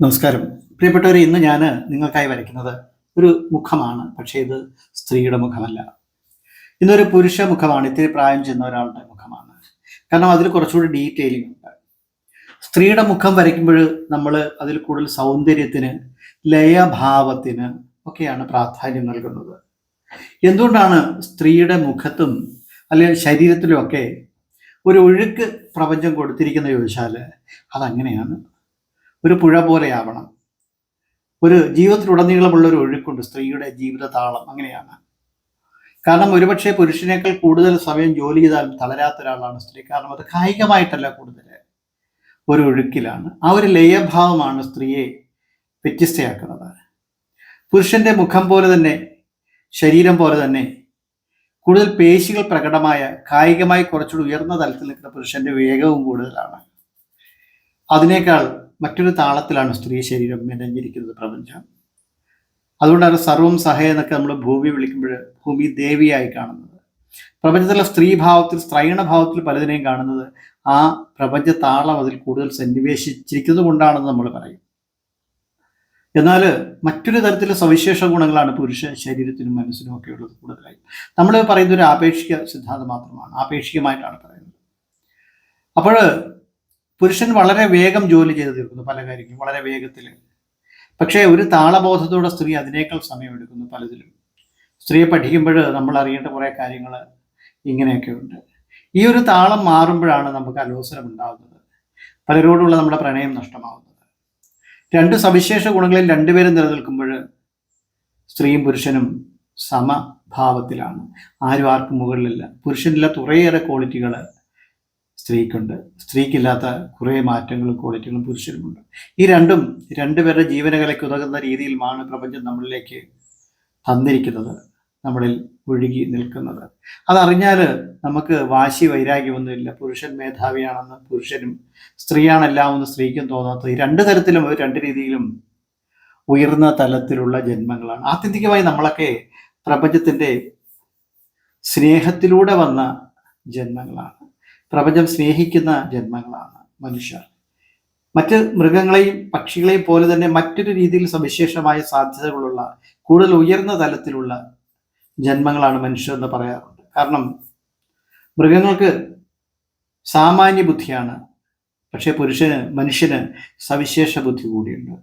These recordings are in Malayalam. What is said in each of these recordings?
നമസ്കാരം. പ്രിയപ്പെട്ടവരെ ഇന്ന് ഞാൻ നിങ്ങൾക്കായി വരയ്ക്കുന്നത് ഒരു മുഖമാണ്. പക്ഷേ ഇത് സ്ത്രീയുടെ മുഖമല്ല. ഇന്നൊരു പുരുഷ മുഖമാണ്. ഇത്തിരി പ്രായം ചെന്ന ഒരാളുടെ മുഖമാണ്. കാരണം അതിൽ കുറച്ചുകൂടി ഡീറ്റെയിലിംഗ് ഉണ്ട്. സ്ത്രീയുടെ മുഖം വരയ്ക്കുമ്പോൾ നമ്മൾ അതിൽ കൂടുതൽ സൗന്ദര്യത്തിന് ലയഭാവത്തിന് ഒക്കെയാണ് പ്രാധാന്യം നൽകുന്നത്. എന്തുകൊണ്ടാണ് സ്ത്രീയുടെ മുഖത്തും അല്ലെങ്കിൽ ശരീരത്തിലും ഒക്കെ ഒരു ഒഴുക്ക് പ്രപഞ്ചം കൊടുത്തിരിക്കുന്ന ചോദിച്ചാൽ അതങ്ങനെയാണ്. ഒരു പുഴ പോലെയാവണം. ഒരു ജീവിതത്തിലുടനീളമുള്ള ഒരു ഒഴുക്കുണ്ട്. സ്ത്രീയുടെ ജീവിത താളം അങ്ങനെയാണ്. കാരണം ഒരുപക്ഷെ പുരുഷനേക്കാൾ കൂടുതൽ സമയം ജോലി ചെയ്താലും തളരാത്ത ഒരാളാണ് സ്ത്രീ. കാരണം അത് കായികമായിട്ടല്ല കൂടുതൽ ഒരു ഒഴുക്കിലാണ്. ആ ഒരു ലയഭാവമാണ് സ്ത്രീയെ വ്യത്യസ്തയാക്കുന്നത്. പുരുഷന്റെ മുഖം പോലെ തന്നെ ശരീരം പോലെ തന്നെ കൂടുതൽ പേശികൾ പ്രകടമായ കായികമായി കുറച്ചുകൂടി ഉയർന്ന തലത്തിൽ നിൽക്കുന്ന പുരുഷന്റെ വേഗവും കൂടുതലാണ്. അതിനേക്കാൾ മറ്റൊരു താളത്തിലാണ് സ്ത്രീ ശരീരം മെനഞ്ഞിരിക്കുന്നത് പ്രപഞ്ചം. അതുകൊണ്ടാണ് സർവം സഹ എന്നൊക്കെ നമ്മൾ ഭൂമി വിളിക്കുമ്പോൾ ഭൂമി ദേവിയായി കാണുന്നത്. പ്രപഞ്ചത്തിലെ സ്ത്രീഭാവത്തിൽ സ്ത്രൈണഭാവത്തിൽ പലതിനെയും കാണുന്നത് ആ പ്രപഞ്ച താളം അതിൽ കൂടുതൽ സന്നിവേശിച്ചിരിക്കുന്നത് കൊണ്ടാണെന്ന് നമ്മൾ പറയും. എന്നാൽ മറ്റൊരു തരത്തിലെ സവിശേഷ ഗുണങ്ങളാണ് പുരുഷ ശരീരത്തിനും മനസ്സിനും ഒക്കെ ഉള്ളത് കൂടുതലായി. നമ്മൾ പറയുന്ന ഒരു ആപേക്ഷിക സിദ്ധാന്തം മാത്രമാണ്. ആപേക്ഷികമായിട്ടാണ് പറയുന്നത്. അപ്പോൾ പുരുഷൻ വളരെ വേഗം ജോലി ചെയ്ത് തീർക്കുന്നു പല കാര്യങ്ങളും വളരെ വേഗത്തിൽ പക്ഷേ ഒരു താളബോധത്തോടെ സ്ത്രീ അതിനേക്കാൾ സമയമെടുക്കുന്നു പലതിലും. സ്ത്രീയെ പഠിക്കുമ്പോൾ നമ്മൾ അറിയേണ്ട കുറേ കാര്യങ്ങൾ ഇങ്ങനെയൊക്കെ ഉണ്ട് ഈ ഒരു താളം മാറുമ്പോഴാണ് നമുക്ക് അലോസരം ഉണ്ടാകുന്നത് പലരോടുള്ള നമ്മുടെ പ്രണയം നഷ്ടമാകുന്നത്. രണ്ട് സവിശേഷ ഗുണങ്ങളിൽ രണ്ടുപേരും നിലനിൽക്കുമ്പോൾ സ്ത്രീയും പുരുഷനും സമഭാവത്തിലാണ്. ആരും ആർക്കും മുകളിലല്ല. പുരുഷനില്ലാത്ത കുറേയേറെ ക്വാളിറ്റികൾ സ്ത്രീക്കുണ്ട്. സ്ത്രീക്കില്ലാത്ത കുറേ മാറ്റങ്ങളും ക്വാളിറ്റികളും പുരുഷനുമുണ്ട്. ഈ രണ്ടും രണ്ടുപേരുടെ ജീവനകലയ്ക്ക് ഉതകുന്ന രീതിയിലുമാണ് പ്രപഞ്ചം നമ്മളിലേക്ക് തന്നിരിക്കുന്നത് നമ്മളിൽ ഒഴുകി നിൽക്കുന്നത്. അതറിഞ്ഞാൽ നമുക്ക് വാശി വൈരാഗ്യമൊന്നുമില്ല. പുരുഷൻ മേധാവിയാണെന്ന് പുരുഷനും സ്ത്രീയാണെല്ലാം എന്ന് സ്ത്രീക്കും തോന്നാത്തത് ഈ രണ്ട് തരത്തിലും രണ്ട് രീതിയിലും ഉയർന്ന തലത്തിലുള്ള ജന്മങ്ങളാണ്. ആത്യന്തികമായി നമ്മളൊക്കെ പ്രപഞ്ചത്തിന്റെ സ്നേഹത്തിലൂടെ വന്ന ജന്മങ്ങളാണ്. പ്രപഞ്ചം സ്നേഹിക്കുന്ന ജന്മങ്ങളാണ് മനുഷ്യർ. മറ്റ് മൃഗങ്ങളെയും പക്ഷികളെയും പോലെ തന്നെ മറ്റൊരു രീതിയിൽ സവിശേഷമായ സാധ്യതകളുള്ള കൂടുതൽ ഉയർന്ന തലത്തിലുള്ള ജന്മങ്ങളാണ് മനുഷ്യർ എന്ന് പറയാറുണ്ട്. കാരണം മൃഗങ്ങൾക്ക് സാമാന്യ ബുദ്ധിയാണ് പക്ഷേ പുരുഷന് മനുഷ്യന് സവിശേഷ ബുദ്ധി കൂടിയുണ്ട്.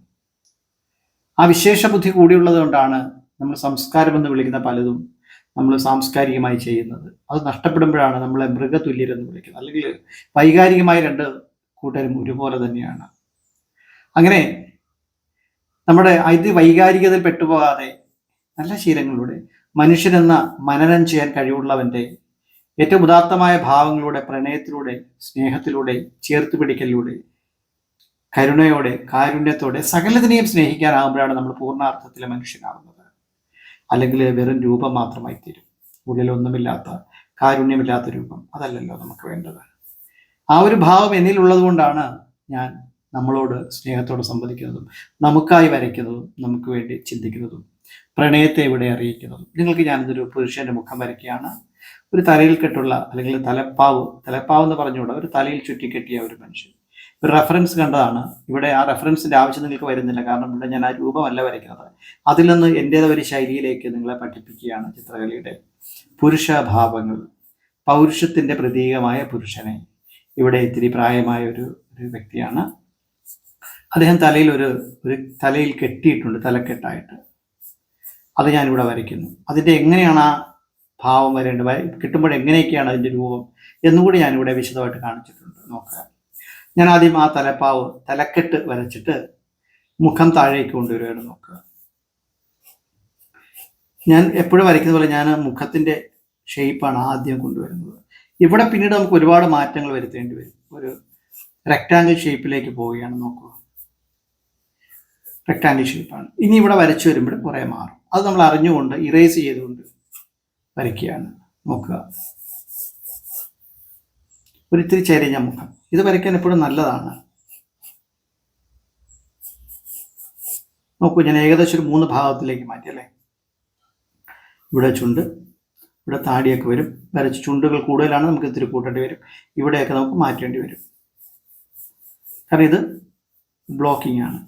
ആ വിശേഷ ബുദ്ധി കൂടിയുള്ളത് കൊണ്ടാണ് നമ്മൾ സംസ്കാരം എന്ന് വിളിക്കുന്ന പലതും നമ്മൾ സാംസ്കാരികമായി ചെയ്യുന്നത്. അത് നഷ്ടപ്പെടുമ്പോഴാണ് നമ്മളെ മൃഗതുല്യരെന്ന് വിളിക്കുന്നത്. അല്ലെങ്കിൽ വൈകാരികമായ രണ്ട് കൂട്ടരും ഒരുപോലെ തന്നെയാണ്. അങ്ങനെ നമ്മുടെ ഇത് വൈകാരികതയിൽ പെട്ടുപോകാതെ നല്ല ശീലങ്ങളിലൂടെ മനുഷ്യനെന്ന മനനം ചെയ്യാൻ കഴിവുള്ളവന്റെ ഏറ്റവും ഉദാത്തമായ ഭാവങ്ങളിലൂടെ പ്രണയത്തിലൂടെ സ്നേഹത്തിലൂടെ ചേർത്ത് പിടിക്കലിലൂടെ കരുണയോടെ കാരുണ്യത്തോടെ സകലതിനെയും സ്നേഹിക്കാനാകുമ്പോഴാണ് നമ്മൾ പൂർണാർത്ഥത്തിലെ മനുഷ്യനാകുന്നത്. അല്ലെങ്കിൽ വെറും രൂപം മാത്രമായി തീരും ഉള്ളിലൊന്നുമില്ലാത്ത കാരുണ്യമില്ലാത്ത രൂപം. അതല്ലല്ലോ നമുക്ക് വേണ്ടത്. ആ ഒരു ഭാവം എന്നിലുള്ളത് കൊണ്ടാണ് ഞാൻ നമ്മളോട് സ്നേഹത്തോട് സംവദിക്കുന്നതും നമുക്കായി വരയ്ക്കുന്നതും നമുക്ക് വേണ്ടി ചിന്തിക്കുന്നതും പ്രണയത്തെ ഇവിടെ അറിയിക്കുന്നതും. നിങ്ങൾക്ക് ഞാനിതൊരു പുരുഷന്റെ മുഖം വരയ്ക്കുകയാണ്. ഒരു തലയിൽ കെട്ടുള്ള അല്ലെങ്കിൽ തലപ്പാവ് തലപ്പാവ് എന്ന് പറഞ്ഞുകൂടെ ഒരു തലയിൽ ചുറ്റിക്കെട്ടിയ ഒരു മനുഷ്യൻ. ഒരു റെഫറൻസ് കണ്ടതാണ്. ഇവിടെ ആ റെഫറൻസിന്റെ ആവശ്യം നിങ്ങൾക്ക് വരുന്നില്ല. കാരണം ഇവിടെ ഞാൻ ആ രൂപമല്ല വരയ്ക്കുന്നത്. അതിൽ നിന്ന് എന്റേത് ഒരു ശൈലിയിലേക്ക് നിങ്ങളെ പഠിപ്പിക്കുകയാണ് ചിത്രകലയുടെ. പുരുഷഭാവങ്ങൾ പൗരുഷത്തിന്റെ പ്രതീകമായ പുരുഷനെ. ഇവിടെ ഇത്തിരി പ്രായമായ ഒരു ഒരു വ്യക്തിയാണ്. അദ്ദേഹം തലയിൽ ഒരു ഒരു തലയിൽ കെട്ടിയിട്ടുണ്ട് തലക്കെട്ടായിട്ട്. അത് ഞാനിവിടെ വരയ്ക്കുന്നു. അതിന്റെ എങ്ങനെയാണ് ആ ഭാവം വരേണ്ടത്? വര- കിട്ടുമ്പോൾ എങ്ങനെയൊക്കെയാണ് അതിന്റെ രൂപം എന്നുകൂടി ഞാനിവിടെ വിശദമായിട്ട് കാണിച്ചിട്ടുണ്ട്. നോക്കുക ഞാൻ ആദ്യം ആ തലപ്പാവ് തലക്കെട്ട് വരച്ചിട്ട് മുഖം താഴേക്ക് കൊണ്ടുവരികയാണ് നോക്കുക. ഞാൻ എപ്പോഴും വരയ്ക്കുന്ന പോലെ ഞാൻ മുഖത്തിന്റെ ഷേപ്പാണ് ആദ്യം കൊണ്ടുവരുന്നത്. ഇവിടെ പിന്നീട് നമുക്ക് ഒരുപാട് മാറ്റങ്ങൾ വരുത്തേണ്ടി വരും. ഒരു റെക്റ്റാങ്കിൾ ഷേപ്പിലേക്ക് പോവുകയാണ് നോക്കുക. റെക്റ്റാങ്കിൾ ഷേപ്പാണ് ഇനി ഇവിടെ വരച്ചു വരുമ്പോൾ കുറേ മാറും. അത് നമ്മൾ അറിഞ്ഞുകൊണ്ട് ഇറേസ് ചെയ്തുകൊണ്ട് വരയ്ക്കുകയാണ് നോക്കുക. ഒരിത്തിരി ചെരിഞ്ഞ മുഖം. ഇത് വരയ്ക്കാൻ എപ്പോഴും നല്ലതാണ്. നോക്കൂ ഞാൻ ഏകദേശം ഒരു മൂന്ന് ഭാഗത്തിലേക്ക് മാറ്റി അല്ലേ ഇവിടെ ചുണ്ട് ഇവിടെ താടിയൊക്കെ വരും. വരച്ച് ചുണ്ടുകൾ കൂടുതലാണ് നമുക്ക് ഇത്തിരി കൂട്ടേണ്ടി വരും. ഇവിടെയൊക്കെ നമുക്ക് മാറ്റേണ്ടി വരും. കാരണം ഇത് ബ്ലോക്കിംഗ് ആണ്.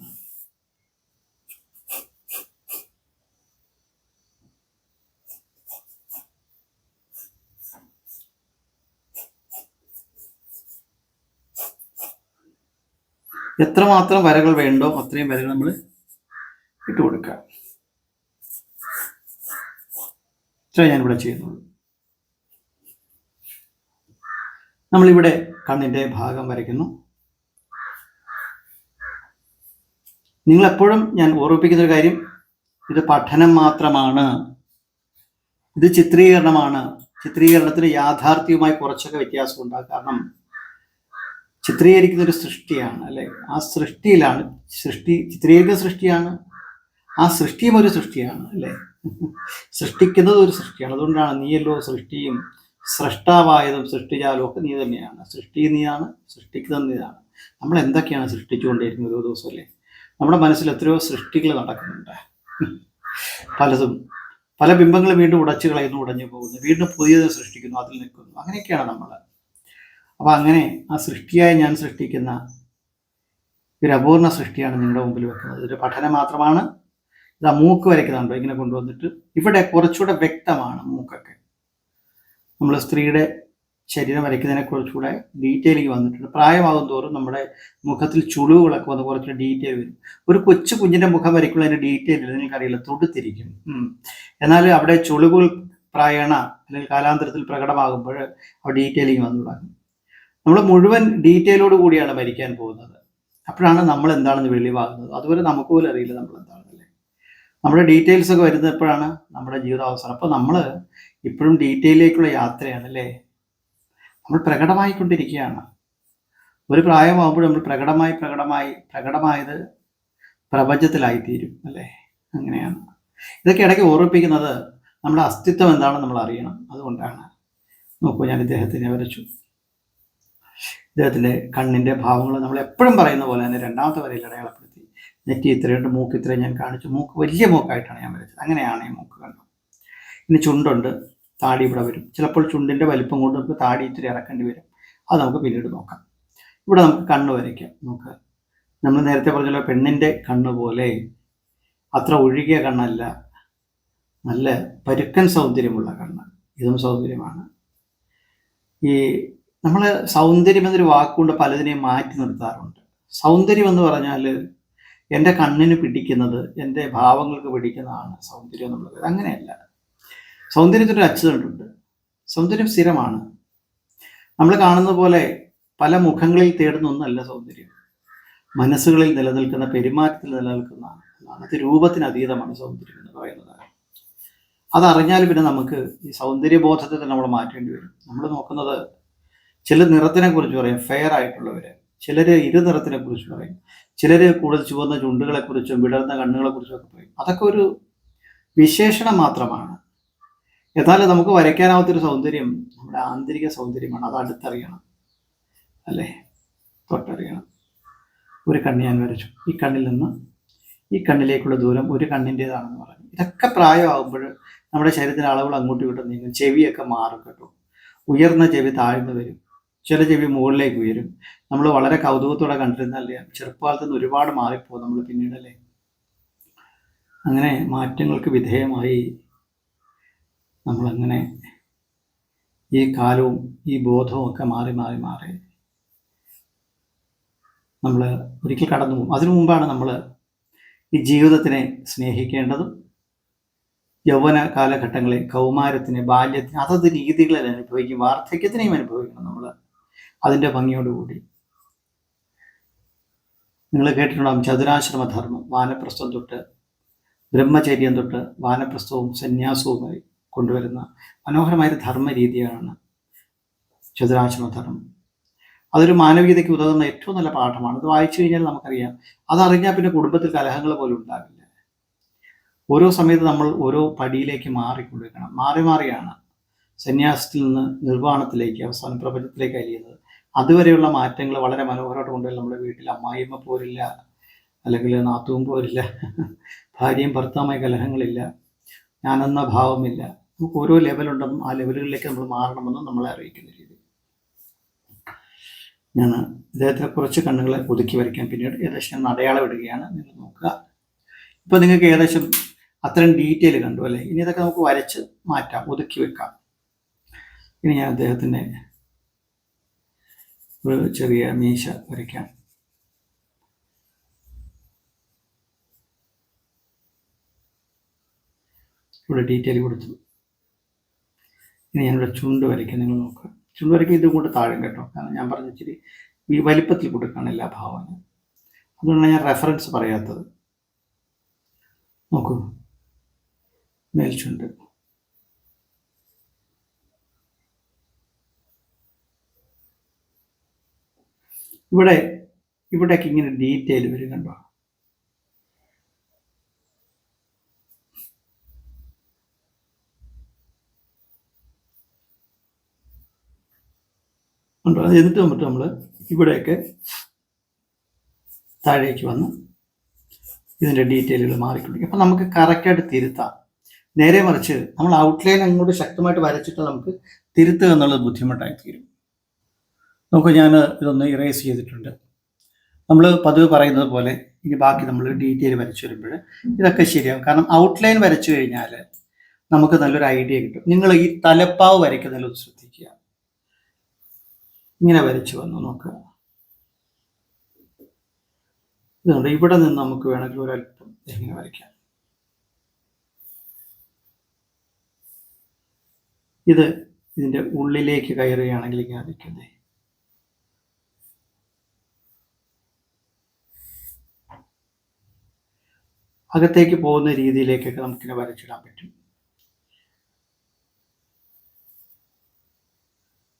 എത്രമാത്രം വരകൾ വേണ്ടോ അത്രയും വരകൾ നമ്മൾ ഇട്ട് കൊടുക്കുക. ഇത്രയും ഞാനിവിടെ ചെയ്യുന്നുള്ളൂ. നമ്മളിവിടെ കണ്ണിന്റെ ഭാഗം വരയ്ക്കുന്നു. നിങ്ങൾ എപ്പോഴും ഞാൻ ഓർമ്മിപ്പിക്കുന്ന ഒരു കാര്യം ഇത് പഠനം മാത്രമാണ്. ഇത് ചിത്രീകരണമാണ്. ചിത്രീകരണത്തിന് യാഥാർത്ഥ്യവുമായി കുറച്ചൊക്കെ വ്യത്യാസമുണ്ടാകും. കാരണം ചിത്രീകരിക്കുന്ന ഒരു സൃഷ്ടിയാണ് അല്ലെ? ആ സൃഷ്ടിയിലാണ് സൃഷ്ടി ചിത്രീകരിക്കുന്ന സൃഷ്ടിയാണ്. ആ സൃഷ്ടിയും ഒരു സൃഷ്ടിയാണ് അല്ലെ? സൃഷ്ടിക്കുന്നത് ഒരു സൃഷ്ടിയാണ്. അതുകൊണ്ടാണ് നീയല്ലോ സൃഷ്ടിയും സൃഷ്ടാവായതും സൃഷ്ടിച്ചാലും ഒക്കെ നീ തന്നെയാണ്. സൃഷ്ടി നീയാണ് സൃഷ്ടിക്കുന്നത് നീയാണ്. നമ്മൾ എന്തൊക്കെയാണ് സൃഷ്ടിച്ചുകൊണ്ടിരിക്കുന്നത് ഓരോ ദിവസം അല്ലേ? നമ്മുടെ മനസ്സിൽ എത്രയോ സൃഷ്ടികൾ നടക്കുന്നുണ്ട്. പലതും. പല ബിംബങ്ങൾ വീണ്ടും ഉടച്ചു കളയുന്നു ഉടഞ്ഞു പോകുന്നു. വീണ്ടും പുതിയത് സൃഷ്ടിക്കുന്നു അതിൽ നിൽക്കുന്നു. അങ്ങനെയൊക്കെയാണ് നമ്മൾ അപ്പൊ അങ്ങനെ ആ സൃഷ്ടിയായി ഞാൻ സൃഷ്ടിക്കുന്ന ഒരു അപൂർണ സൃഷ്ടിയാണ് നിങ്ങളുടെ മുമ്പിൽ വെക്കുന്നത്. ഇതൊരു പഠനം മാത്രമാണ്. ഇത് ആ മൂക്ക് വരയ്ക്കുന്നുണ്ടോ ഇങ്ങനെ കൊണ്ടുവന്നിട്ട് ഇവിടെ കുറച്ചുകൂടെ വ്യക്തമാണ് മൂക്കൊക്കെ. നമ്മൾ സ്ത്രീയുടെ ശരീരം വരയ്ക്കുന്നതിനെ കുറച്ചുകൂടെ ഡീറ്റെയിലിംഗ് വന്നിട്ടുണ്ട്. പ്രായമാകും തോറും നമ്മുടെ മുഖത്തിൽ ചുളിവുകളൊക്കെ വന്ന് കുറച്ച് ഡീറ്റെയിൽ വരും. ഒരു കൊച്ചു കുഞ്ഞിന്റെ മുഖം വരയ്ക്കുള്ള അതിന്റെ ഡീറ്റെയിൽ നിങ്ങൾക്കറിയില്ല തൊടുത്തിരിക്കും. എന്നാൽ അവിടെ ചുളിവുകൾ പ്രായണ അല്ലെങ്കിൽ കാലാന്തരത്തിൽ പ്രകടമാകുമ്പോൾ ആ ഡീറ്റെയിലിംഗ് വന്നു തുടങ്ങും നമ്മൾ മുഴുവൻ ഡീറ്റെയിലോട് കൂടിയാണ് മരിക്കാൻ പോകുന്നത്. അപ്പോഴാണ് നമ്മൾ എന്താണെന്ന് വെളിവാകുന്നത്. അതുവരെ നമുക്ക് പോലും അറിയില്ല നമ്മൾ എന്താണെന്നല്ലേ. നമ്മുടെ ഡീറ്റെയിൽസ് ഒക്കെ വരുന്നത് എപ്പോഴാണ്? നമ്മുടെ ജീവിതാവസാനം. അപ്പോൾ നമ്മൾ ഇപ്പോഴും ഡീറ്റെയിലേക്കുള്ള യാത്രയാണ് അല്ലേ നമ്മൾ പ്രകടമായിക്കൊണ്ടിരിക്കുകയാണ്. ഒരു പ്രായമാകുമ്പോൾ നമ്മൾ പ്രകടമായി പ്രകടമായി പ്രകടമായത് പ്രപഞ്ചത്തിലായിത്തീരും അല്ലേ? അങ്ങനെയാണ്. ഇതൊക്കെ ഇടയ്ക്ക് ഓർമ്മിപ്പിക്കുന്നത് നമ്മുടെ അസ്തിത്വം എന്താണെന്ന് നമ്മൾ അറിയണം. അതുകൊണ്ടാണ്. നോക്കൂ ഞാൻ ഇദ്ദേഹത്തിനെ വരച്ചു ഇദ്ദേഹത്തിന്റെ കണ്ണിന്റെ ഭാവങ്ങൾ നമ്മൾ എപ്പോഴും പറയുന്ന പോലെ തന്നെ രണ്ടാമത്തെ വരയിൽ അടയാളപ്പെടുത്തി. നെറ്റി ഇത്രയുണ്ട് മൂക്ക് ഇത്രയും ഞാൻ കാണിച്ചു. മൂക്ക് വലിയ മൂക്കായിട്ടാണ് ഞാൻ വരച്ചത്. അങ്ങനെയാണ് ഈ മൂക്ക് കണ്ടു ഇനി ചുണ്ടുണ്ട് താടി ഇവിടെ വരും. ചിലപ്പോൾ ചുണ്ടിന്റെ വലിപ്പം കൊണ്ട് നമുക്ക് താടി ഇത്തിരി ഇറക്കേണ്ടി വരും. അത് നമുക്ക് പിന്നീട് നോക്കാം. ഇവിടെ നമുക്ക് കണ്ണ് വരയ്ക്കാം. നമുക്ക് നമ്മൾ നേരത്തെ പറഞ്ഞല്ലോ പെണ്ണിന്റെ കണ്ണ് പോലെ അത്ര ഒഴുകിയ കണ്ണല്ല നല്ല പരുക്കൻ സൗന്ദര്യമുള്ള കണ്ണ്. ഇതും സൗന്ദര്യമാണ്. ഈ നമ്മൾ സൗന്ദര്യം എന്നൊരു വാക്കുകൊണ്ട് പലതിനെയും മാറ്റി നിർത്താറുണ്ട്. സൗന്ദര്യം എന്ന് പറഞ്ഞാൽ എന്റെ കണ്ണിന് പിടിക്കുന്നത് എന്റെ ഭാവങ്ങൾക്ക് പിടിക്കുന്നതാണ് സൗന്ദര്യം എന്നുള്ളത്. അങ്ങനെയല്ല. സൗന്ദര്യത്തിനൊരു അച്ചുതണ്ടുണ്ട് സൗന്ദര്യം സ്ഥിരമാണ്. നമ്മൾ കാണുന്ന പോലെ പല മുഖങ്ങളിൽ തേടുന്ന ഒന്നല്ല സൗന്ദര്യം. മനസ്സുകളിൽ നിലനിൽക്കുന്ന പെരുമാറ്റത്തിൽ നിലനിൽക്കുന്ന അത് രൂപത്തിന് അതീതമാണ് സൗന്ദര്യം എന്ന് പറയുന്നത്. അതറിഞ്ഞാൽ പിന്നെ നമുക്ക് ഈ സൗന്ദര്യബോധത്തെ തന്നെ നമ്മൾ മാറ്റേണ്ടി വരും. നമ്മൾ നോക്കുന്നത് ചില നിറത്തിനെ കുറിച്ച് പറയും ഫെയർ ആയിട്ടുള്ളവര്. ചിലര് ഇരുനിറത്തിനെ കുറിച്ച് പറയും. ചിലര് കൂടുതൽ ചുവന്ന ചുണ്ടുകളെ കുറിച്ചും വിടർന്ന കണ്ണുകളെ കുറിച്ചും ഒക്കെ പറയും. അതൊക്കെ ഒരു വിശേഷണം മാത്രമാണ്. എന്നാൽ നമുക്ക് വരയ്ക്കാനാവാത്തൊരു സൗന്ദര്യം നമ്മുടെ ആന്തരിക സൗന്ദര്യമാണ്. അത് അടുത്തറിയണം. അല്ലേ? തൊട്ടറിയണം. ഒരു കണ്ണ് ഞാൻ വരച്ചു. ഈ കണ്ണിൽ നിന്ന് ഈ കണ്ണിലേക്കുള്ള ദൂരം ഒരു കണ്ണിന്റെതാണെന്ന് പറഞ്ഞു. ഇതൊക്കെ പ്രായമാകുമ്പോൾ നമ്മുടെ ശരീരത്തിന്റെ അളവുകൾ അങ്ങോട്ടും ഇങ്ങോട്ടും നീങ്ങും. ചെവിയൊക്കെ മാറും കേട്ടോ. ഉയർന്ന ചെവി താഴ്ന്നു വരും. ചില ചെവി മുകളിലേക്ക് ഉയരും. നമ്മൾ വളരെ കൗതുകത്തോടെ കണ്ടിരുന്നല്ലേ ചെറുപ്പകാലത്ത് നിന്ന് ഒരുപാട് മാറിപ്പോ നമ്മൾ പിന്നീടല്ലേ? അങ്ങനെ മാറ്റങ്ങൾക്ക് വിധേയമായി നമ്മളങ്ങനെ ഈ കാലവും ഈ ബോധവും ഒക്കെ മാറി മാറി മാറി നമ്മൾ ഒരിക്കൽ കടന്നു പോകും. അതിനു മുമ്പാണ് നമ്മൾ ഈ ജീവിതത്തിനെ സ്നേഹിക്കേണ്ടതും യൗവന കാലഘട്ടങ്ങളെ കൗമാരത്തിന് ബാല്യത്തിന് അതത് രീതികളിൽ അനുഭവിക്കും വാർദ്ധക്യത്തിനെയും അനുഭവിക്കണം നമ്മൾ അതിന്റെ ഭംഗിയോടുകൂടി. നിങ്ങൾ കേട്ടിട്ടുണ്ടാകും ചതുരാശ്രമധർമ്മം വാനപ്രസ്ഥം തൊട്ട് ബ്രഹ്മചര്യം തൊട്ട് വാനപ്രസ്ഥവും സന്യാസവുമായി കൊണ്ടുവരുന്ന മനോഹരമായ ധർമ്മരീതിയാണ് ധർമ്മ രീതിയാണ് ചതുരാശ്രമധർമ്മം. അതൊരു മാനവികതയ്ക്ക് ഉതകുന്ന ഏറ്റവും നല്ല പാഠമാണ്. അത് വായിച്ചു കഴിഞ്ഞാൽ നമുക്കറിയാം. അതറിഞ്ഞാൽ പിന്നെ കുടുംബത്തിൽ കലഹങ്ങൾ പോലും ഉണ്ടാവില്ല. ഓരോ സമയത്ത് നമ്മൾ ഓരോ പടിയിലേക്ക് മാറിക്കൊണ്ടിരിക്കണം. മാറി മാറിയാണ് സന്യാസത്തിൽ നിന്ന് നിർവാണത്തിലേക്ക് അവസാന പ്രപഞ്ചത്തിലേക്ക് അലിയുന്നത്. അതുവരെയുള്ള മാറ്റങ്ങൾ വളരെ മനോഹരമായിട്ട് കൊണ്ടുവരും നമ്മുടെ വീട്ടിൽ അമ്മായിമ്മ പോരില്ല അല്ലെങ്കിൽ നാത്തവും പോരില്ല ഭാര്യയും ഭർത്താവുമായ കലഹങ്ങളില്ല ഞാനെന്ന ഭാവമില്ല. നമുക്ക് ഓരോ ലെവലുണ്ടെന്നും ആ ലെവലുകളിലേക്ക് നമ്മൾ മാറണമെന്നും നമ്മളെ അറിയിക്കുന്ന രീതി. ഞാൻ ഇദ്ദേഹത്തിന് കുറച്ച് കണ്ണുകളെ ഒതുക്കി വരയ്ക്കാൻ പിന്നീട് ഏകദേശം ഞാൻ അടയാളം ഇടുകയാണ് നിങ്ങൾ നോക്കുക. ഇപ്പൊ നിങ്ങൾക്ക് ഏകദേശം അത്രയും ഡീറ്റെയിൽ കണ്ടു അല്ലേ? ഇനി ഇതൊക്കെ നമുക്ക് വരച്ച് മാറ്റാം ഒതുക്കി വെക്കാം. ഇനി ഞാൻ അദ്ദേഹത്തിന്റെ ഒരു ചെറിയ മീശ വരയ്ക്കാം. ഇവിടെ ഡീറ്റെയിൽ കൊടുത്തു. ഇനി ഞാനിവിടെ ചുണ്ട് വരയ്ക്കാൻ നിങ്ങൾ നോക്കുക. ചുണ്ട് വരയ്ക്കാൻ ഇതും കൂടെ താഴെ കേട്ടോ. കാരണം ഞാൻ പറഞ്ഞ ഇച്ചിരി ഈ വലിപ്പത്തിൽ കൊടുക്കുകയാണ് എല്ലാ ഭാവങ്ങളും അതുകൊണ്ടാണ് ഞാൻ റെഫറൻസ് പറയാത്തത്. നോക്കൂ. മേൽച്ചുണ്ട് ഇവിടെ ഇവിടേക്ക് ഇങ്ങനെ ഡീറ്റെയിൽ വരും കണ്ടോ? ഉണ്ടോ അത് എന്നിട്ട് വന്നിട്ട് നമ്മൾ ഇവിടെയൊക്കെ താഴേക്ക് വന്ന് ഇതിന്റെ ഡീറ്റെയിലുകൾ മാറിക്കൊണ്ടിരിക്കും. അപ്പം നമുക്ക് കറക്റ്റായിട്ട് തിരുത്താം. നേരെ മറിച്ച് നമ്മൾ ഔട്ട്ലൈൻ അങ്ങോട്ട് ശക്തമായിട്ട് വരച്ചിട്ട് നമുക്ക് തിരുത്തുക എന്നുള്ളത് ബുദ്ധിമുട്ടായി തീരും നമുക്ക് ഞാൻ ഇതൊന്ന് ഇറേസ് ചെയ്തിട്ടുണ്ട്. നമ്മൾ പതിവ് പറയുന്നത് പോലെ ഇനി ബാക്കി നമ്മൾ ഡീറ്റെയിൽ വരച്ചു വരുമ്പോൾ ഇതൊക്കെ ശരിയാകും കാരണം ഔട്ട്ലൈൻ വരച്ചു കഴിഞ്ഞാൽ നമുക്ക് നല്ലൊരു ഐഡിയ കിട്ടും. നിങ്ങൾ ഈ തലപ്പാവ് വരയ്ക്കുന്നതിൽ ശ്രദ്ധിക്കുക. ഇങ്ങനെ വരച്ചു വന്നു നോക്കുക ഇതുണ്ട്. ഇവിടെ നിന്ന് നമുക്ക് വേണമെങ്കിൽ ഒരല്പം ഇങ്ങനെ വരയ്ക്കാം. ഇത് ഇതിന്റെ ഉള്ളിലേക്ക് കയറുകയാണെങ്കിൽ ഇങ്ങനെ നിൽക്കുന്നേ. അകത്തേക്ക് പോകുന്ന രീതിയിലേക്കൊക്കെ നമുക്കിനെ വരച്ചിടാൻ പറ്റും.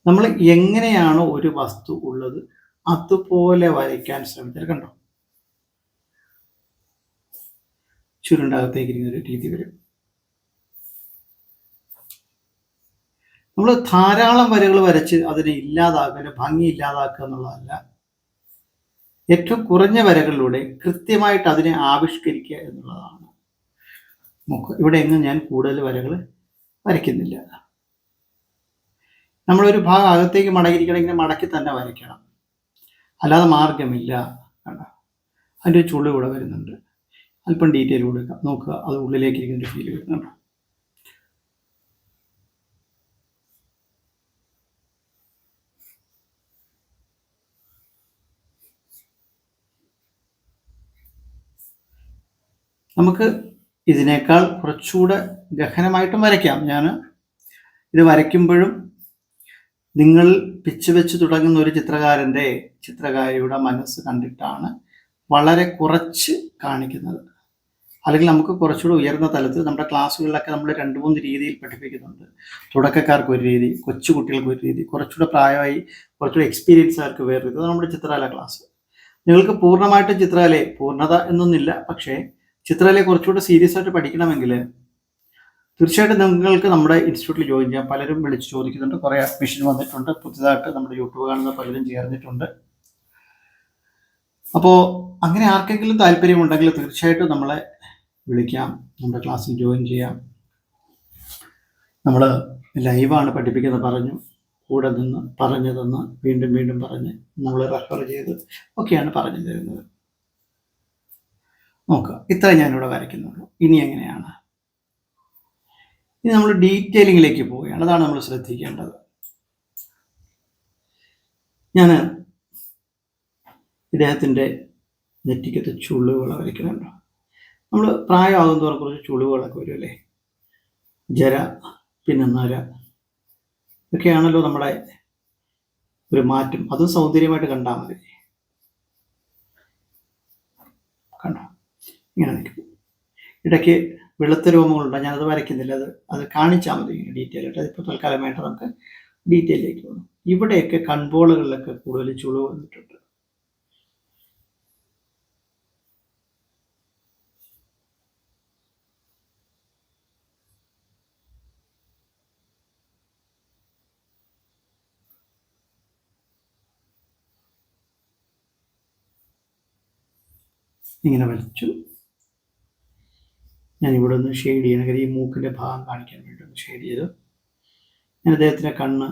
നമ്മൾ എങ്ങനെയാണോ ഒരു വസ്തു ഉള്ളത് അതുപോലെ വരയ്ക്കാൻ ശ്രമിച്ചാൽ കണ്ടോ? ചുരുണ്ടകത്തേക്ക് ഇരിക്കുന്ന ഒരു രീതി വരും. നമ്മൾ ധാരാളം വരകൾ വരച്ച് അതിനെ ഇല്ലാതാക്കുക ഭംഗി ഇല്ലാതാക്കുക എന്നുള്ളതല്ല ഏറ്റവും കുറഞ്ഞ വരകളിലൂടെ കൃത്യമായിട്ട് അതിനെ ആവിഷ്കരിക്കുക എന്നുള്ളതാണ്. നോക്കുക ഇവിടെ എങ്ങും ഞാൻ കൂടുതൽ വരകൾ വരയ്ക്കുന്നില്ല. നമ്മളൊരു ഭാഗം അകത്തേക്ക് മടങ്ങിയിരിക്കണമെങ്കിൽ മടക്കി തന്നെ വരയ്ക്കണം. അല്ലാതെ മാർഗമില്ല കണ്ട അതിന്റെ ചുള്ളി കൂടെ വരുന്നുണ്ട്. അല്പം ഡീറ്റെയിൽ കൊടുക്കാം നോക്കുക. അത് ഉള്ളിലേക്ക് ഇരിക്കുന്ന ഒരു ഫീൽ വരുന്നുണ്ട്. നമുക്ക് ഇതിനേക്കാൾ കുറച്ചുകൂടെ ഗഹനമായിട്ടും വരയ്ക്കാം. ഞാൻ ഇത് വരയ്ക്കുമ്പോഴും നിങ്ങൾ പിച്ച് വെച്ച് തുടങ്ങുന്ന ഒരു ചിത്രകാരന്റെ ചിത്രകാരിയുടെ മനസ്സ് കണ്ടിട്ടാണ് വളരെ കുറച്ച് കാണിക്കുന്നത്. അല്ലെങ്കിൽ നമുക്ക് കുറച്ചുകൂടി ഉയർന്ന തലത്തിൽ നമ്മുടെ ക്ലാസ്സുകളിലൊക്കെ നമ്മൾ രണ്ട് മൂന്ന് രീതിയിൽ പഠിപ്പിക്കുന്നുണ്ട്. തുടക്കക്കാർക്ക് ഒരു രീതി കൊച്ചു കുട്ടികൾക്ക് ഒരു രീതി കുറച്ചുകൂടെ പ്രായമായി കുറച്ചുകൂടെ എക്സ്പീരിയൻസ് ആർക്ക് വേറെ നമ്മുടെ ചിത്രകല ക്ലാസ്. നിങ്ങൾക്ക് പൂർണമായിട്ടും ചിത്രകലയെ പൂർണത എന്നൊന്നില്ല പക്ഷേ ചിത്രകലയെ കുറച്ചുകൂടെ സീരിയസ് ആയിട്ട് പഠിക്കണമെങ്കിൽ തീർച്ചയായിട്ടും നിങ്ങൾക്ക് നമ്മുടെ ഇൻസ്റ്റിറ്റ്യൂട്ടിൽ ജോയിൻ ചെയ്യാം. പലരും വിളിച്ച് ചോദിക്കുന്നുണ്ട്. കുറേ അഡ്മിഷൻ വന്നിട്ടുണ്ട്. പുതിയതായിട്ട് നമ്മുടെ യൂട്യൂബ് കാണുന്ന പലരും ചേർന്നിട്ടുണ്ട്. അപ്പോൾ അങ്ങനെ ആർക്കെങ്കിലും താല്പര്യമുണ്ടെങ്കിൽ തീർച്ചയായിട്ടും നമ്മളെ വിളിക്കാം. നമ്മുടെ ക്ലാസ്സിൽ ജോയിൻ ചെയ്യാം. നമ്മൾ ലൈവാണ് പഠിപ്പിക്കുന്നത് പറഞ്ഞു. കൂടെ നിന്ന് പറഞ്ഞു തന്ന് വീണ്ടും വീണ്ടും പറഞ്ഞ് നമ്മൾ റെഫർ ചെയ്ത് ഒക്കെയാണ് പറഞ്ഞു തരുന്നത്. നോക്കുക. ഇത്ര ഞാനിവിടെ വരയ്ക്കുന്നുള്ളൂ. ഇനി എങ്ങനെയാണ്? ഇനി നമ്മൾ ഡീറ്റെയിലിങ്ങിലേക്ക് പോവുകയാണ്. അതാണ് നമ്മൾ ശ്രദ്ധിക്കേണ്ടത്. ഞാൻ ഇദ്ദേഹത്തിന്റെ നെറ്റിക്കത്തെ ചുളിവുകൾ വരയ്ക്കുന്നുണ്ട്. നമ്മൾ പ്രായമാകും തോറും കുറച്ച് ചുളിവുകളൊക്കെ വരുമല്ലേ ജര പിന്നെ നര ഇതൊക്കെയാണല്ലോ നമ്മുടെ ഒരു മാറ്റം. അതും സൗന്ദര്യമായിട്ട് കണ്ടാൽ മതി. കണ്ടോ? ഇങ്ങനെ നിൽക്കും. ഇടയ്ക്ക് വെളുത്ത രോമങ്ങളുണ്ട്? ഞാനത് വരയ്ക്കുന്നില്ല. അത് അത് കാണിച്ചാൽ മതി ഇങ്ങനെ ഡീറ്റെയിൽ ആയിട്ട്. അതിപ്പോൾ തൽക്കാലമായിട്ട് നമുക്ക് ഡീറ്റെയിലേക്ക് പോകണം ഇവിടെയൊക്കെ കൺപോളുകളിലൊക്കെ കൂടുതൽ ചുളിവ് വന്നിട്ടുണ്ട്. ഇങ്ങനെ വലിച്ചു. ഞാൻ ഇവിടെ ഒന്ന് ഷെയ്ഡ് ചെയ്യണം കാര്യം ഈ മൂക്കിന്റെ ഭാഗം കാണിക്കാൻ വേണ്ടി ഒന്ന് ഷെയ്ഡ് ചെയ്തു. ഞാൻ അദ്ദേഹത്തിന്റെ കണ്ണ്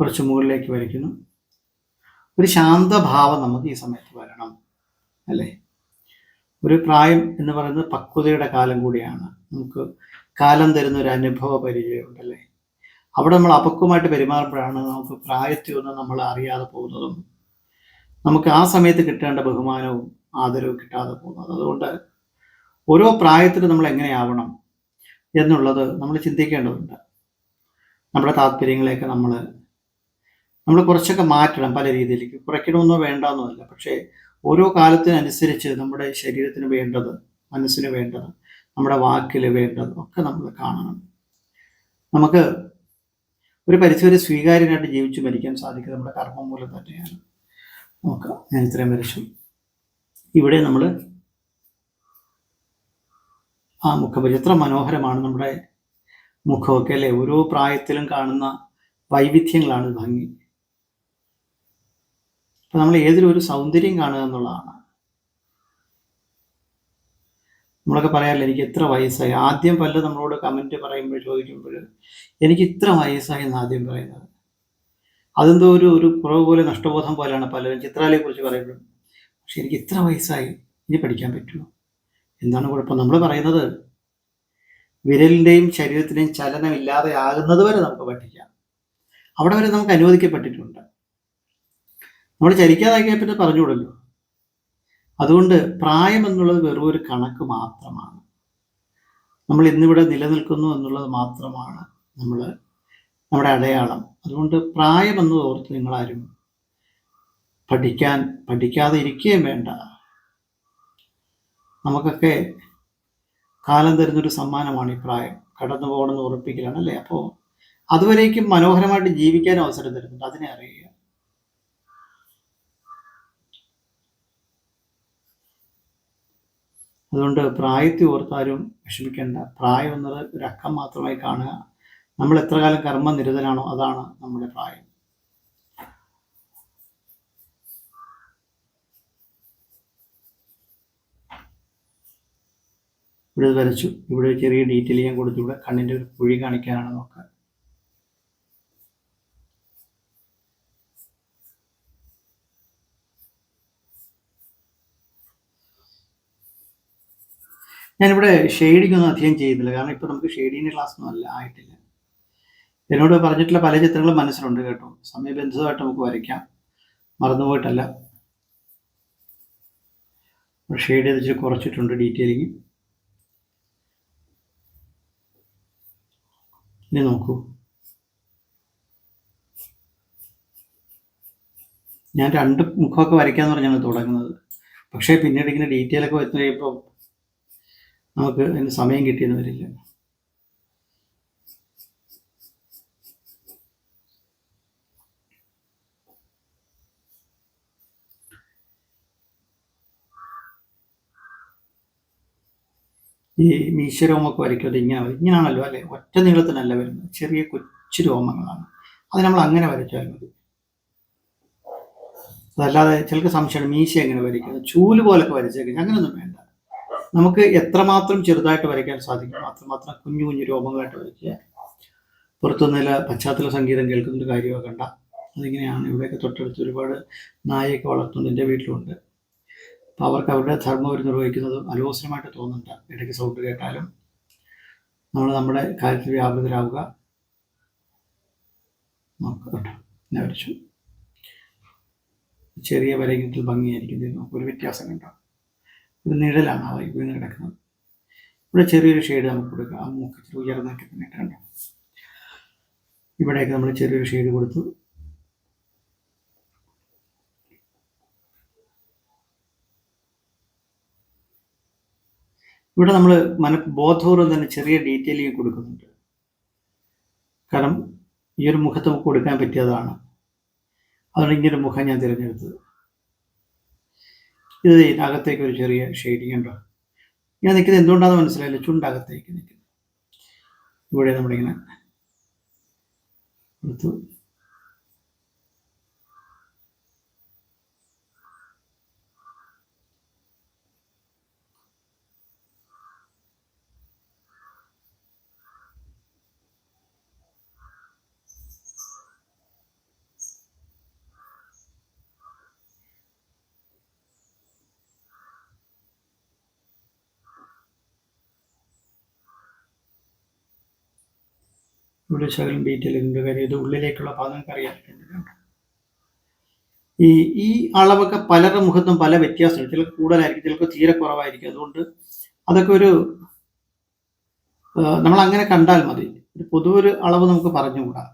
കുറച്ച് മുകളിലേക്ക് വരയ്ക്കുന്നു. ഒരു ശാന്തഭാവം നമുക്ക് ഈ സമയത്ത് വരണം അല്ലേ? ഒരു പ്രായം എന്ന് പറയുന്നത് പക്വതയുടെ കാലം കൂടിയാണ്. നമുക്ക് കാലം തരുന്ന ഒരു അനുഭവ പരിചയമുണ്ടല്ലേ അവിടെ നമ്മൾ അപക്വമായിട്ട് പെരുമാറുമ്പോഴാണ് നമുക്ക് പ്രായത്തിൽ ഒന്നും നമ്മൾ അറിയാതെ പോകുന്നതും നമുക്ക് ആ സമയത്ത് കിട്ടേണ്ട ബഹുമാനവും ആദരവും കിട്ടാതെ പോകുന്നത്. അതുകൊണ്ട് ഓരോ പ്രായത്തിലും നമ്മൾ എങ്ങനെയാവണം എന്നുള്ളത് നമ്മൾ ചിന്തിക്കേണ്ടതുണ്ട്. നമ്മുടെ താല്പര്യങ്ങളെയൊക്കെ നമ്മൾ നമ്മൾ കുറച്ചൊക്കെ മാറ്റണം പല രീതിയിലേക്ക്. കുറയ്ക്കണമെന്നോ വേണ്ടെന്നോ പക്ഷേ ഓരോ കാലത്തിനനുസരിച്ച് നമ്മുടെ ശരീരത്തിന് വേണ്ടത് മനസ്സിന് വേണ്ടത് നമ്മുടെ വാക്കിൽ വേണ്ടത് ഒക്കെ നമ്മൾ കാണണം. നമുക്ക് ഒരു പരിസര സ്വീകാര്യനായിട്ട് ജീവിച്ചു മരിക്കാൻ സാധിക്കുന്നത് നമ്മുടെ കർമ്മം മൂലം തന്നെയാണ്. നോക്കാം. ഞാൻ ഇത്രയും വരച്ചു ഇവിടെ നമ്മൾ ആ മുഖം എത്ര മനോഹരമാണ് നമ്മുടെ മുഖമൊക്കെ അല്ലേ? ഓരോ പ്രായത്തിലും കാണുന്ന വൈവിധ്യങ്ങളാണ് ഭംഗി. അപ്പൊ നമ്മൾ ഏതൊരു ഒരു സൗന്ദര്യം കാണുക എന്നുള്ളതാണ്. നമ്മളൊക്കെ പറയാറില്ല എനിക്ക് എത്ര വയസ്സായി? ആദ്യം പല നമ്മളോട് കമന്റ് പറയുമ്പോൾ ചോദിക്കുമ്പോൾ എനിക്ക് ഇത്ര വയസ്സായി എന്ന് ആദ്യം പറയുന്നത്. അതെന്തോ ഒരു ഒരു കുറവ് പോലെ നഷ്ടബോധം പോലെയാണ് പലരും ചിത്രാലയെ കുറിച്ച് പറയുമ്പോഴും പക്ഷെ എനിക്ക് ഇത്ര വയസ്സായി ഇനി പഠിക്കാൻ പറ്റുമോ? എന്താണ് കുഴപ്പം? നമ്മൾ പറയുന്നത് വിരലിന്റെയും ശരീരത്തിന്റെയും ചലനമില്ലാതെ ആകുന്നത് വരെ നമുക്ക് പഠിക്കാം. അവിടെ വരെ നമുക്ക് അനുവദിക്കപ്പെട്ടിട്ടുണ്ട്. നമ്മൾ ചരിക്കാതാക്കിയാൽ പിന്നെ പറഞ്ഞുകൂടല്ലോ. അതുകൊണ്ട് പ്രായം എന്നുള്ളത് വെറും ഒരു കണക്ക് മാത്രമാണ്. നമ്മൾ ഇന്നിവിടെ നിലനിൽക്കുന്നു എന്നുള്ളത് മാത്രമാണ് നമ്മൾ നമ്മുടെ അടയാളം. അതുകൊണ്ട് പ്രായമെന്ന് ഓർത്ത് നിങ്ങളാരും പഠിക്കാൻ പഠിക്കാതെ ഇരിക്കുകയും വേണ്ട. നമുക്കൊക്കെ കാലം തരുന്നൊരു സമ്മാനമാണ് ഈ പ്രായം. കടന്നു പോകണമെന്ന് ഉറപ്പിക്കലാണ് അല്ലേ? അപ്പോൾ അതുവരേക്കും മനോഹരമായിട്ട് ജീവിക്കാൻ അവസരം തരുന്നുണ്ട്. അതിനെ അറിയുക. അതുകൊണ്ട് പ്രായത്തെ ഓർത്താരും വിഷമിക്കേണ്ട. പ്രായം എന്നത് ഒരു അക്കം മാത്രമായി കാണുക. നമ്മൾ എത്ര കാലം കർമ്മനിരതനാണോ അതാണ് നമ്മുടെ പ്രായം. ഇവിടെ വരച്ചു. ഇവിടെ ചെറിയ ഡീറ്റെയിൽ ഞാൻ കൊടുത്തു ഇവിടെ കണ്ണിന്റെ ഒരു കുഴി കാണിക്കാനാണ് നോക്കുക. ഞാനിവിടെ ഷെയ്ഡിംഗ് ഒന്നും അധികം ചെയ്യുന്നില്ല കാരണം ഇപ്പൊ നമുക്ക് ഷെയ്ഡിങ്ങിന്റെ ക്ലാസ് ഒന്നും അല്ല ആയിട്ടില്ല. എന്നോട് പറഞ്ഞിട്ടുള്ള പല ചിത്രങ്ങളും മനസ്സിലുണ്ട് കേട്ടോ. സമയബന്ധിതമായിട്ട് നമുക്ക് വരയ്ക്കാം. മറന്നുപോയിട്ടല്ല. ഷെയ്ഡ് ചെയ്ത് കുറച്ചിട്ടുണ്ട് ഡീറ്റെയിലിങ്. ഇനി നോക്കൂ. ഞാൻ രണ്ട് മുഖമൊക്കെ വരയ്ക്കാന്ന് പറഞ്ഞാണ് തുടങ്ങുന്നത്. പക്ഷേ പിന്നീട് ഇങ്ങനെ ഡീറ്റെയിൽ ഒക്കെ വരുന്ന കഴിയുമ്പോൾ നമുക്ക് അതിന് സമയം കിട്ടിയെന്ന് വരില്ല. ഈ മീശരോമൊക്കെ വരയ്ക്കുന്നത് ഇങ്ങനെ ഇങ്ങനെയാണല്ലോ അല്ലെ? ഒറ്റ നീളത്തിനല്ല വരുന്നത്. ചെറിയ കൊച്ചു രോമങ്ങളാണ്. അത് നമ്മൾ അങ്ങനെ വരച്ചാൽ മതി. അതല്ലാതെ ചിലർക്ക് സംശയമാണ് മീശ എങ്ങനെ വരയ്ക്കുന്നത്? ചൂൽ പോലൊക്കെ വരച്ചേക്കുന്നത്. അങ്ങനെയൊന്നും വേണ്ട. നമുക്ക് എത്രമാത്രം ചെറുതായിട്ട് വരയ്ക്കാൻ സാധിക്കും? അത്രമാത്രം കുഞ്ഞു കുഞ്ഞു രോമങ്ങളായിട്ട് വരയ്ക്കുക. പുറത്തുനിന്നില്ല പശ്ചാത്തല സംഗീതം കേൾക്കുന്നൊരു കാര്യമൊക്കെ കണ്ട അതിങ്ങനെയാണ്. ഇവിടെയൊക്കെ തൊട്ടടുത്ത് ഒരുപാട് നായയൊക്കെ വളർത്തുന്നത് എന്റെ വീട്ടിലുണ്ട്. അപ്പോൾ അവർക്ക് അവരുടെ ധർമ്മം അവർ നിർവഹിക്കുന്നത് അലോസരമായിട്ട് തോന്നുന്നുണ്ട്. ഇടയ്ക്ക് സൗണ്ട് കേട്ടാലും നമ്മൾ നമ്മുടെ കാര്യത്തിൽ വ്യാപൃതരാവുക. വരച്ചു ചെറിയ വരയ്ക്കത്തിൽ ഭംഗിയായിരിക്കും. ഒരു വ്യത്യാസം കണ്ടോ? ഒരു നിഴലാണ് ആ വീണ് കിടക്കുന്നത്. ഇവിടെ ചെറിയൊരു ഷെയ്ഡ് നമുക്ക് കൊടുക്കാം. ആ മൂക്കത്തിൽ ഉയർന്നൊക്കെ തന്നെ കണ്ടോ ഇവിടെയൊക്കെ നമ്മൾ ചെറിയൊരു ഷെയ്ഡ് കൊടുത്തു. ഇവിടെ നമ്മൾ മന ബോധപൂർവം തന്നെ ചെറിയ ഡീറ്റെയിലിംഗ് കൊടുക്കുന്നുണ്ട്. കാരണം ഈ ഒരു മുഖത്ത് നമുക്ക് കൊടുക്കാൻ പറ്റിയതാണ്. അതുകൊണ്ട് ഇങ്ങനൊരു മുഖം ഞാൻ തിരഞ്ഞെടുത്തത്. ഇത് അകത്തേക്ക് ഒരു ചെറിയ ഷെയ്ഡിങ് ഉണ്ടോ? ഞാൻ നിൽക്കുന്നത് എന്തുകൊണ്ടാണെന്ന് മനസ്സിലായില്ല. ചുണ്ടകത്തേക്ക് നിൽക്കുന്നത് ഇവിടെ നമ്മളിങ്ങനെ എടുത്തു. ഇവിടെ ശകലം ഡീറ്റെയിൽ ഇതിന്റെ കാര്യം ഇത് ഉള്ളിലേക്കുള്ള ഭാഗം അറിയാൻ ഈ ഈ അളവൊക്കെ പലരുടെ മുഖത്തും പല വ്യത്യാസമുണ്ട്. ചിലർക്ക് കൂടുതലായിരിക്കും ചിലർക്ക് തീരെ കുറവായിരിക്കും. അതുകൊണ്ട് അതൊക്കെ ഒരു നമ്മൾ അങ്ങനെ കണ്ടാൽ മതി. ഒരു പൊതുവൊരു അളവ് നമുക്ക് പറഞ്ഞുകൂടാ.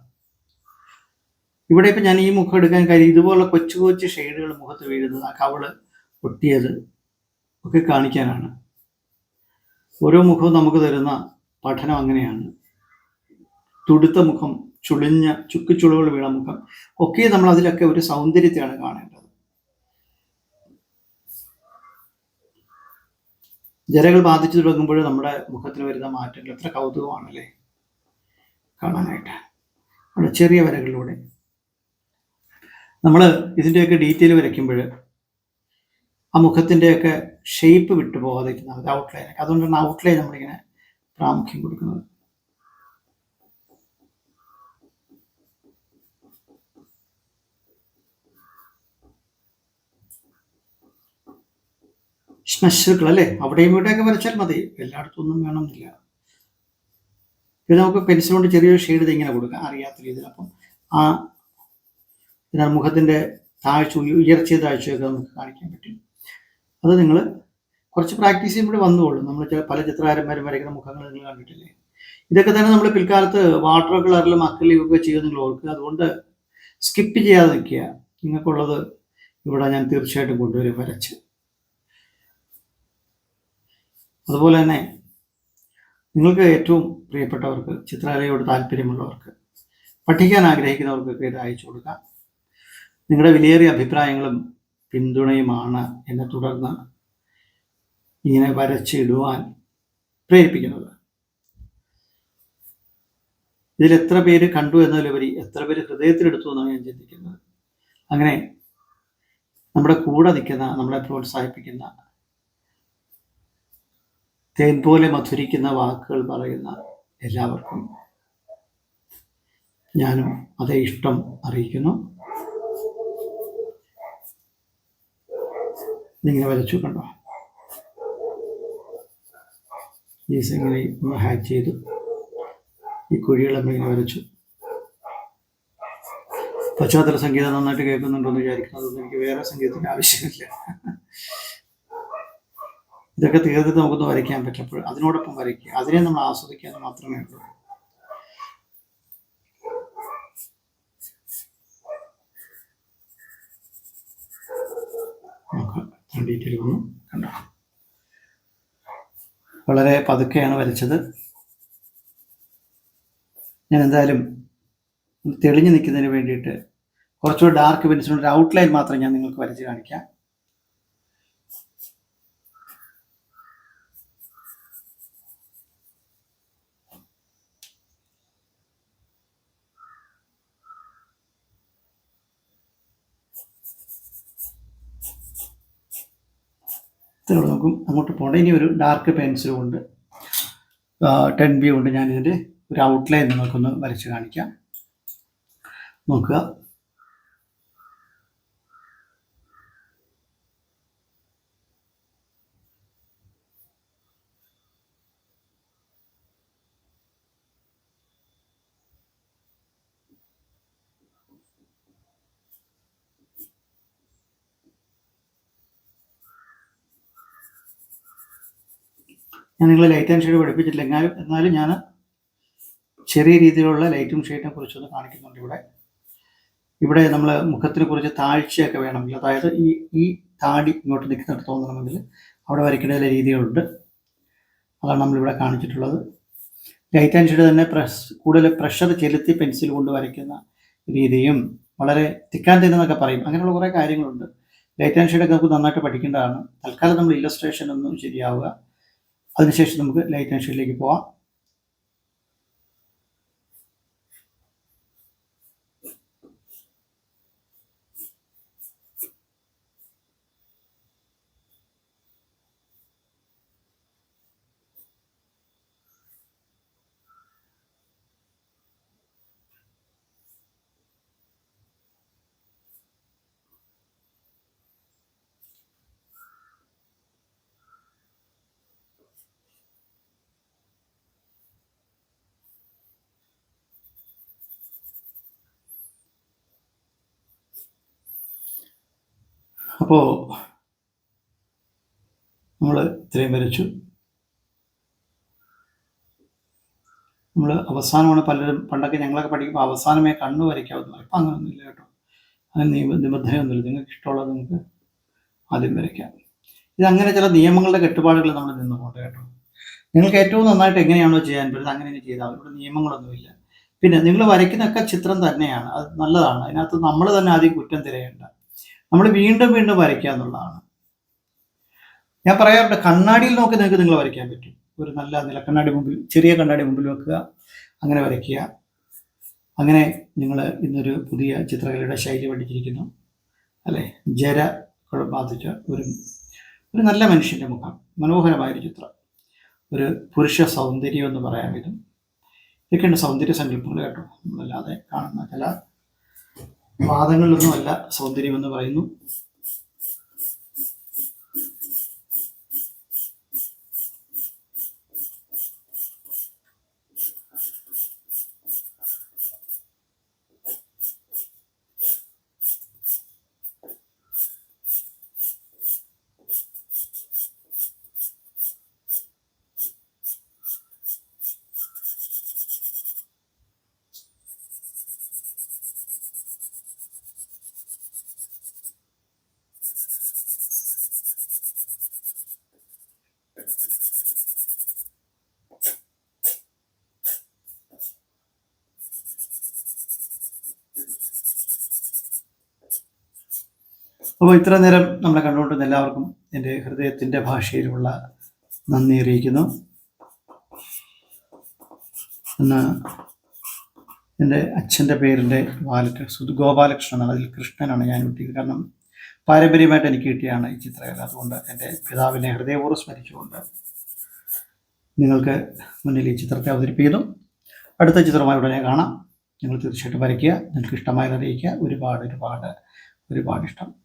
ഇവിടെ ഇപ്പം ഞാൻ ഈ മുഖം എടുക്കാൻ കാര്യം ഇതുപോലെ കൊച്ചു കൊച്ചു ഷെയ്ഡുകൾ മുഖത്ത് വീഴുന്നത് ആ കവൾ പൊട്ടിയത് ഒക്കെ കാണിക്കാനാണ്. ഓരോ മുഖവും നമുക്ക് തരുന്ന പഠനം അങ്ങനെയാണ്. തുടുത്ത മുഖം ചുളിഞ്ഞ ചുക്കുചുളുകൾ വീണ മുഖം ഒക്കെ നമ്മൾ അതിലൊക്കെ ഒരു സൗന്ദര്യത്തെയാണ് കാണേണ്ടത്. ജരകൾ ബാധിച്ചു തുടങ്ങുമ്പോൾ നമ്മുടെ മുഖത്തിന് വരുന്ന മാറ്റങ്ങൾ എത്ര കൗതുകമാണല്ലേ? കാണാനായിട്ട്. നമ്മുടെ ചെറിയ വരകളിലൂടെ. നമ്മൾ ഇതിന്റെയൊക്കെ ഡീറ്റെയിൽ വരയ്ക്കുമ്പോൾ ആ മുഖത്തിന്റെയൊക്കെ ഷേപ്പ് വിട്ടു പോകാതിരിക്കുന്ന ഒരു ഔട്ട്ലൈൻ അതുകൊണ്ടാണ് ഔട്ട്ലൈൻ നമ്മളിങ്ങനെ പ്രാമുഖ്യം കൊടുക്കുന്നത്. ശ്മശുക്കൾ അല്ലേ അവിടെയും ഇവിടെയൊക്കെ വരച്ചാൽ മതി. എല്ലായിടത്തും ഒന്നും വേണമെന്നില്ല. ഇത് നമുക്ക് പെൻസിൽ കൊണ്ട് ചെറിയൊരു ഷെയ്ഡ് ഇങ്ങനെ കൊടുക്കാം. അറിയാത്ത രീതിയിൽ. അപ്പം ആ പിന്നെ മുഖത്തിന്റെ താഴ്ച ഉയർച്ച താഴ്ചയൊക്കെ നമുക്ക് കാണിക്കാൻ പറ്റും. അത് നിങ്ങൾ കുറച്ച് പ്രാക്ടീസ് ചെയ്യുമ്പോൾ വന്നുള്ളൂ. നമ്മൾ പല ചിത്രകാരന്മാരും വരയ്ക്കുന്ന മുഖങ്ങൾ നിങ്ങൾ കണ്ടിട്ടില്ലേ? ഇതൊക്കെ തന്നെ നമ്മൾ പിൽക്കാലത്ത് വാട്ടർ കളറിലും അക്കലിയും ഒക്കെ ചെയ്ത് നിങ്ങൾ ഓർക്കുക. അതുകൊണ്ട് സ്കിപ്പ് ചെയ്യാതെ നിൽക്കുക. നിങ്ങൾക്കുള്ളത് ഇവിടെ ഞാൻ തീർച്ചയായിട്ടും കൊണ്ടുവരും വരച്ച്. അതുപോലെ തന്നെ നിങ്ങൾക്ക് ഏറ്റവും പ്രിയപ്പെട്ടവർക്ക് ചിത്രകലയോട് താല്പര്യമുള്ളവർക്ക് പഠിക്കാൻ ആഗ്രഹിക്കുന്നവർക്കൊക്കെ ഇത് അയച്ചു കൊടുക്കാം. നിങ്ങളുടെ വിലയേറിയ അഭിപ്രായങ്ങളും പിന്തുണയുമാണ് എന്നെ തുടർന്ന് ഇങ്ങനെ വരച്ചിടുവാൻ പ്രേരിപ്പിക്കുന്നത്. ഇതിൽ എത്ര പേര് കണ്ടു എന്നതിലുപരി എത്ര പേര് ഹൃദയത്തിലെടുത്തു എന്നാണ് ഞാൻ ചിന്തിക്കുന്നത്. അങ്ങനെ നമ്മുടെ കൂടെ നിൽക്കുന്ന നമ്മളെ പ്രോത്സാഹിപ്പിക്കുന്ന തേൻ പോലെ മധുരിക്കുന്ന വാക്കുകൾ പറയുന്ന എല്ലാവർക്കും ഞാനും അതേ ഇഷ്ടം അറിയിക്കുന്നു. ഇങ്ങനെ വരച്ചു കണ്ടോ? ഈ ഇങ്ങനെ ഒന്ന് ഹാക്ക് ചെയ്തു. ഈ കുഴികളെ ഇങ്ങനെ വരച്ചു. പശ്ചാത്തല സംഗീതം നന്നായിട്ട് കേൾക്കുന്നുണ്ടോ എന്ന് വിചാരിക്കുന്നത് എനിക്ക് വേറെ സംഗീതത്തിന്റെ ആവശ്യമില്ല. ഇതൊക്കെ തീർത്ത് നമുക്കൊന്ന് വരയ്ക്കാൻ പറ്റപ്പോൾ അതിനോടൊപ്പം വരയ്ക്കുക. അതിനെ നമ്മൾ ആസ്വദിക്കാൻ മാത്രമേ ഉള്ളൂ. കണ്ടോ? വളരെ പതുക്കെയാണ് വരച്ചത്. ഞാൻ എന്തായാലും തെളിഞ്ഞു നിൽക്കുന്നതിന് വേണ്ടിയിട്ട് കുറച്ചുകൂടി ഡാർക്ക് പെൻസിലുണ്ട് ഔട്ട്ലൈൻ മാത്രം ഞാൻ നിങ്ങൾക്ക് വരച്ച് കാണിക്കാം. ഇത്രയോട് നോക്കും അങ്ങോട്ട് പോകേണ്ട. ഇനി ഒരു ഡാർക്ക് പെൻസിലും ഉണ്ട്. ടെൻ ബി കൊണ്ട് ഞാനിതിന്റെ ഒരു ഔട്ട്ലൈൻ നിങ്ങൾക്കൊന്ന് വരച്ച് കാണിക്കാം. നോക്കുക. ഞാൻ നിങ്ങളെ ലൈറ്റ് ആൻഡ് ഷെയ്ഡ് പഠിപ്പിച്ചിട്ടില്ല. എന്നാലും എന്നാലും ഞാൻ ചെറിയ രീതിയിലുള്ള ലൈറ്റും ഷെയ്ഡിനെ കുറിച്ചൊന്ന് കാണിക്കുന്നുണ്ട് ഇവിടെ. ഇവിടെ നമ്മൾ മുഖത്തിനെ കുറിച്ച് താഴ്ചയൊക്കെ വേണമെങ്കിൽ അതായത് ഈ ഈ താടി ഇങ്ങോട്ട് നിൽക്കുന്നിടത്ത് തോന്നണമെങ്കിൽ അവിടെ വരയ്ക്കേണ്ട ചില രീതികളുണ്ട്. അതാണ് നമ്മളിവിടെ കാണിച്ചിട്ടുള്ളത്. ലൈറ്റ് ആൻഡ് ഷെയ്ഡ് തന്നെ പ്രസ് കൂടുതൽ പ്രഷർ ചെലുത്തി പെൻസിൽ കൊണ്ട് വരയ്ക്കുന്ന രീതിയും വളരെ തിക്കാൻ തരുന്നൊക്കെ പറയും. അങ്ങനെയുള്ള കുറേ കാര്യങ്ങളുണ്ട്. ലൈറ്റ് ആൻഡ് ഷെയ്ഡൊക്കെ നമുക്ക് നന്നായിട്ട് പഠിക്കേണ്ടതാണ്. തൽക്കാലം നമ്മൾ ഇല്ലസ്ട്രേഷൻ ഒന്നും ശരിയാവുക. അതിനുശേഷം നമുക്ക് ലൈറ്റ് ആൻഡ് ഷെയ്ഡിലേക്ക് പോവാം. അപ്പോൾ നമ്മൾ ഇത്രയും വരച്ചു. നമ്മൾ അവസാനമാണ് പലരും പണ്ടൊക്കെ ഞങ്ങളൊക്കെ പഠിക്കുമ്പോൾ അവസാനമേ കണ്ണു വരയ്ക്കാവുന്നു ഇപ്പം അങ്ങനെയൊന്നുമില്ല കേട്ടോ. അങ്ങനെ നിയമ നിബന്ധനയൊന്നുമില്ല. നിങ്ങൾക്ക് ഇഷ്ടമുള്ളത് നിങ്ങൾക്ക് ആദ്യം വരയ്ക്കാം. ഇതങ്ങനെ ചില നിയമങ്ങളുടെ കെട്ടുപാടുകൾ നമ്മൾ നിന്ന് പോകട്ടെ കേട്ടോ. നിങ്ങൾക്ക് ഏറ്റവും നന്നായിട്ട് എങ്ങനെയാണോ ചെയ്യാൻ പറ്റുന്നത് അങ്ങനെ ചെയ്താൽ ഇവിടെ നിയമങ്ങളൊന്നുമില്ല. പിന്നെ നിങ്ങൾ വരയ്ക്കുന്നൊക്കെ ചിത്രം തന്നെയാണ്. അത് നല്ലതാണ്. അതിനകത്ത് നമ്മൾ തന്നെ ആദ്യം കുറ്റം തിരയേണ്ട. നമ്മൾ വീണ്ടും വീണ്ടും വരയ്ക്കുക എന്നുള്ളതാണ്. ഞാൻ പറയാറുണ്ട് കണ്ണാടിയിൽ നോക്കി നിങ്ങൾക്ക് നിങ്ങൾ വരയ്ക്കാൻ പറ്റും. ഒരു നല്ല നിലക്കണ്ണാടി മുമ്പിൽ ചെറിയ കണ്ണാടി മുമ്പിൽ വെക്കുക അങ്ങനെ വരയ്ക്കുക. അങ്ങനെ നിങ്ങൾ ഇന്നൊരു പുതിയ ചിത്രകലയുടെ ശൈലി പഠിച്ചിരിക്കുന്നു. അല്ലേ? ജര ബാധിച്ച ഒരു ഒരു നല്ല മനുഷ്യന്റെ മുഖം മനോഹരമായൊരു ചിത്രം. ഒരു പുരുഷ സൗന്ദര്യം എന്ന് പറയാൻ വിധം ഇതൊക്കെയാണ് സൗന്ദര്യ സങ്കല്പങ്ങൾ കേട്ടോ. നമ്മളല്ലാതെ കാണുന്ന ചില വാദങ്ങളിലൊന്നുമല്ല സൗന്ദര്യം എന്ന് പറയുന്നു. അപ്പോൾ ഇത്ര നേരം നമ്മളെ കണ്ടുകൊണ്ടിരുന്ന എല്ലാവർക്കും എന്റെ ഹൃദയത്തിന്റെ ഭാഷയിലുള്ള നന്ദി അറിയിക്കുന്നു. ഇന്ന് എന്റെ അച്ഛന്റെ പേരിന്റെ വാലറ്റ് സുധു ഗോപാലകൃഷ്ണനാണ് അതിൽ കൃഷ്ണനാണ് ഞാൻ കിട്ടിയത്. കാരണം പാരമ്പര്യമായിട്ട് എനിക്ക് കിട്ടിയാണ് ഈ ചിത്രകല. അതുകൊണ്ട് എന്റെ പിതാവിനെ ഹൃദയപൂർവം സ്മരിച്ചുകൊണ്ട് നിങ്ങൾക്ക് മുന്നിൽ ഈ ചിത്രത്തെ അവതരിപ്പിക്കുന്നു. അടുത്ത ചിത്രമായി ഉടനെ കാണാം. നിങ്ങൾ തീർച്ചയായിട്ടും വരയ്ക്കുക. നിങ്ങൾക്ക് ഇഷ്ടമായത് അറിയിക്കുക. ഒരുപാട് ഒരുപാട് ഒരുപാട് ഇഷ്ടം.